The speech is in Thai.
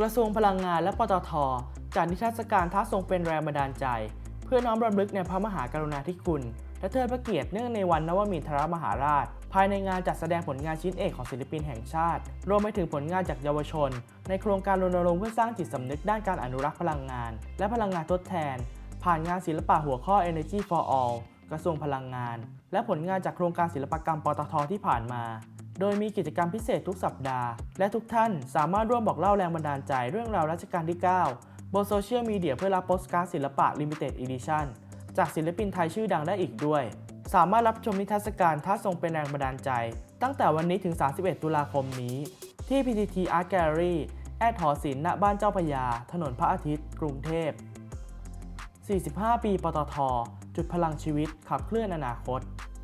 กระทรวงพลังงานและปตทจัดนิทรรศการท้าทรงเป็นแรงบันดาลใจ เพื่อน้อมรำลึกในพระมหากรุณาธิคุณ และเทิดพระเกียรติเนื่องในวันนวมินทรมหาราช ภายในงานจัดแสดงผลงานชิ้นเอกของศิลปินแห่งชาติ รวมไปถึงผลงานจากเยาวชน ในโครงการรณรงค์เพื่อสร้างจิตสำนึกด้านการอนุรักษ์พลังงาน และพลังงานทดแทน ผ่านงานศิลปะหัวข้อ Energy for All กระทรวงพลังงาน และผลงานจากโครงการศิลปกรรมปตทที่ผ่านมา โดยมีกิจกรรมพิเศษทุกสัปดาห์ และทุกท่านสามารถร่วมบอกเล่าแรงบันดาลใจเรื่องราวรัชกาลที่ 9 บนโซเชียลมีเดียเพื่อรับโปสการ์ดศิลปะ Limited Edition จากศิลปินไทยชื่อดังได้อีกด้วย สามารถรับชมนิทรรศการท้าทรงเป็นแรงบันดาลใจ ตั้งแต่วันนี้ถึง 31 ตุลาคมนี้ ที่ PTT Art Gallery แอดหอศิลป์ณบ้านเจ้าพยา ถนนพระอาทิตย์ กรุงเทพ 45 ปี ปตท จุดพลังชีวิตขับเคลื่อนอนาคต